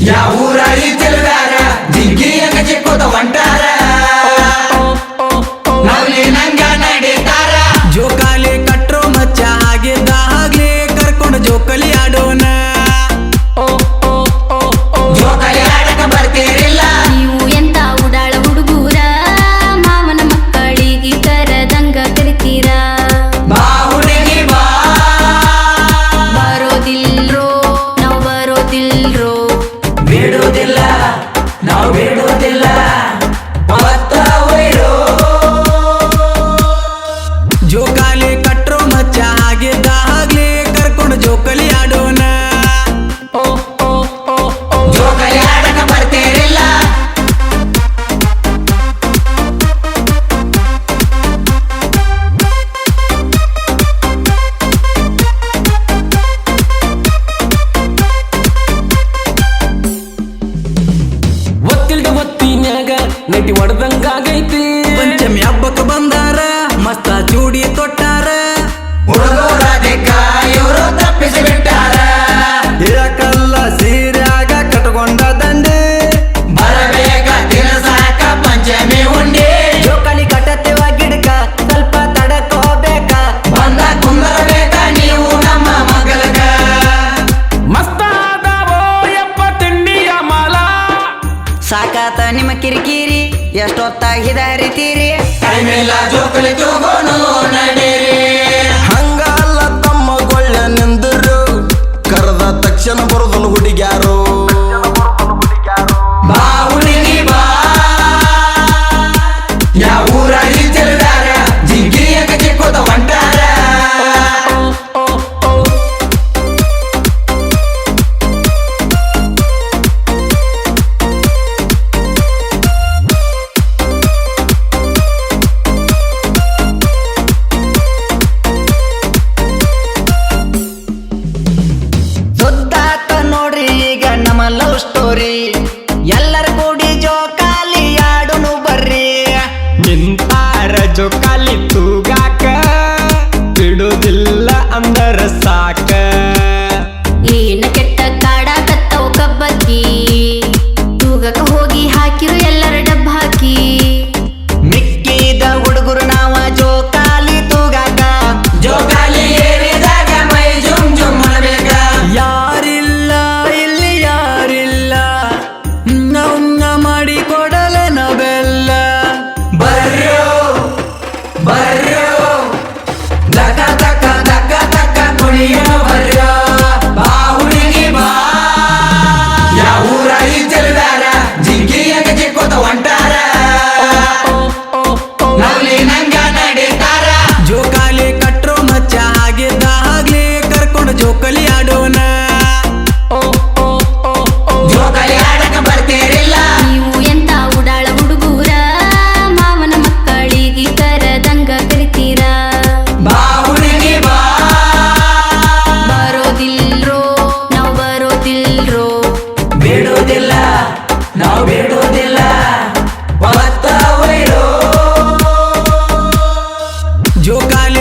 Yahoo! Piety ಹೊಡೆದಂಗಾಗೈತಿ. Panchami ಹಬ್ಬಕ್ಕೆ ಬಂದಾರ ಮಸ್ತ ಚೂಡಿ ತೊಟ್ಟಾರ. ಹುಡುಗರ ತಪ್ಪಿಸಿ ಬಿಟ್ಟಾರ. ಸಾಕಾತ ನಿಮ್ಮ ಕಿರಿಕಿರಿ ಎಷ್ಟೊತ್ತಾಗಿ ಹರಿತೀರಿ ಜೋಕಲಿ ತಗೋನು ನಡೀರಿ. tocarle Jogalho.